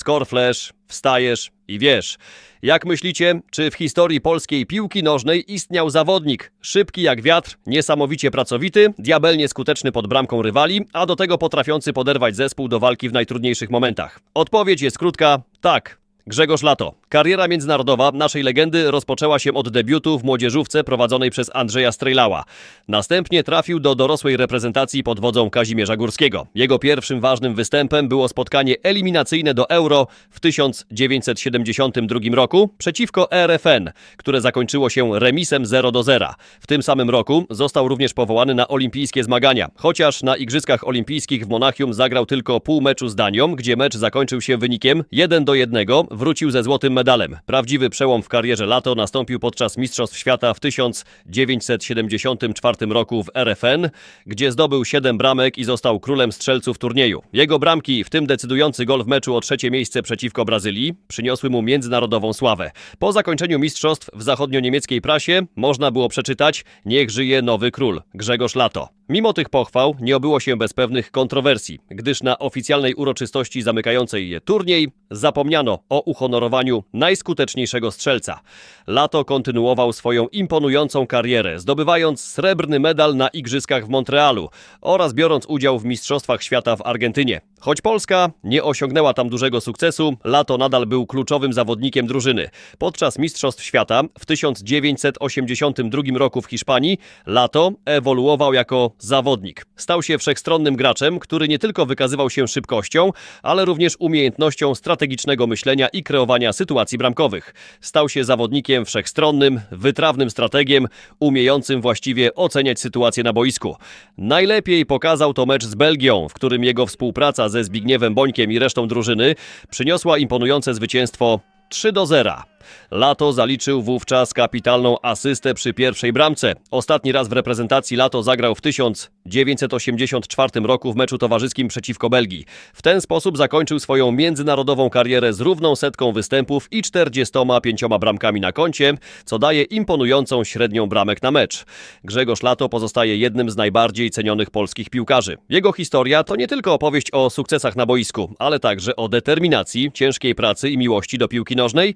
score flash, wstajesz i wiesz. Jak myślicie, czy w historii polskiej piłki nożnej istniał zawodnik szybki jak wiatr, niesamowicie pracowity, diabelnie skuteczny pod bramką rywali, a do tego potrafiący poderwać zespół do walki w najtrudniejszych momentach? Odpowiedź jest krótka: tak. Grzegorz Lato. Kariera międzynarodowa naszej legendy rozpoczęła się od debiutu w młodzieżówce prowadzonej przez Andrzeja Strejlała. Następnie trafił do dorosłej reprezentacji pod wodzą Kazimierza Górskiego. Jego pierwszym ważnym występem było spotkanie eliminacyjne do Euro w 1972 roku przeciwko RFN, które zakończyło się remisem 0 do 0. W tym samym roku został również powołany na olimpijskie zmagania, chociaż na Igrzyskach Olimpijskich w Monachium zagrał tylko pół meczu z Danią, gdzie mecz zakończył się wynikiem 1 do 1, wrócił ze złotym medalem. Prawdziwy przełom w karierze Lato nastąpił podczas Mistrzostw Świata w 1974 roku w RFN, gdzie zdobył 7 bramek i został królem strzelców turnieju. Jego bramki, w tym decydujący gol w meczu o trzecie miejsce przeciwko Brazylii, przyniosły mu międzynarodową sławę. Po zakończeniu mistrzostw w zachodnio-niemieckiej prasie można było przeczytać Niech żyje nowy król, Grzegorz Lato. Mimo tych pochwał nie obyło się bez pewnych kontrowersji, gdyż na oficjalnej uroczystości zamykającej je turniej zapomniano o uhonorowaniu najskuteczniejszego strzelca. Lato kontynuował swoją imponującą karierę, zdobywając srebrny medal na Igrzyskach w Montrealu oraz biorąc udział w Mistrzostwach Świata w Argentynie. Choć Polska nie osiągnęła tam dużego sukcesu, Lato nadal był kluczowym zawodnikiem drużyny. Podczas Mistrzostw Świata w 1982 roku w Hiszpanii Lato ewoluował jako zawodnik. Stał się wszechstronnym graczem, który nie tylko wykazywał się szybkością, ale również umiejętnością strategicznego myślenia i kreowania sytuacji bramkowych. Stał się zawodnikiem wszechstronnym, wytrawnym strategiem, umiejącym właściwie oceniać sytuację na boisku. Najlepiej pokazał to mecz z Belgią, w którym jego współpraca ze Zbigniewem Bońkiem i resztą drużyny przyniosła imponujące zwycięstwo 3 do 0. Lato zaliczył wówczas kapitalną asystę przy pierwszej bramce. Ostatni raz w reprezentacji Lato zagrał w 1984 roku w meczu towarzyskim przeciwko Belgii. W ten sposób zakończył swoją międzynarodową karierę z równą setką występów i 45 bramkami na koncie, co daje imponującą średnią bramek na mecz. Grzegorz Lato pozostaje jednym z najbardziej cenionych polskich piłkarzy. Jego historia to nie tylko opowieść o sukcesach na boisku, ale także o determinacji, ciężkiej pracy i miłości do piłki nożnej.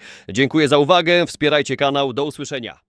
Dziękuję za uwagę, wspierajcie kanał, do usłyszenia.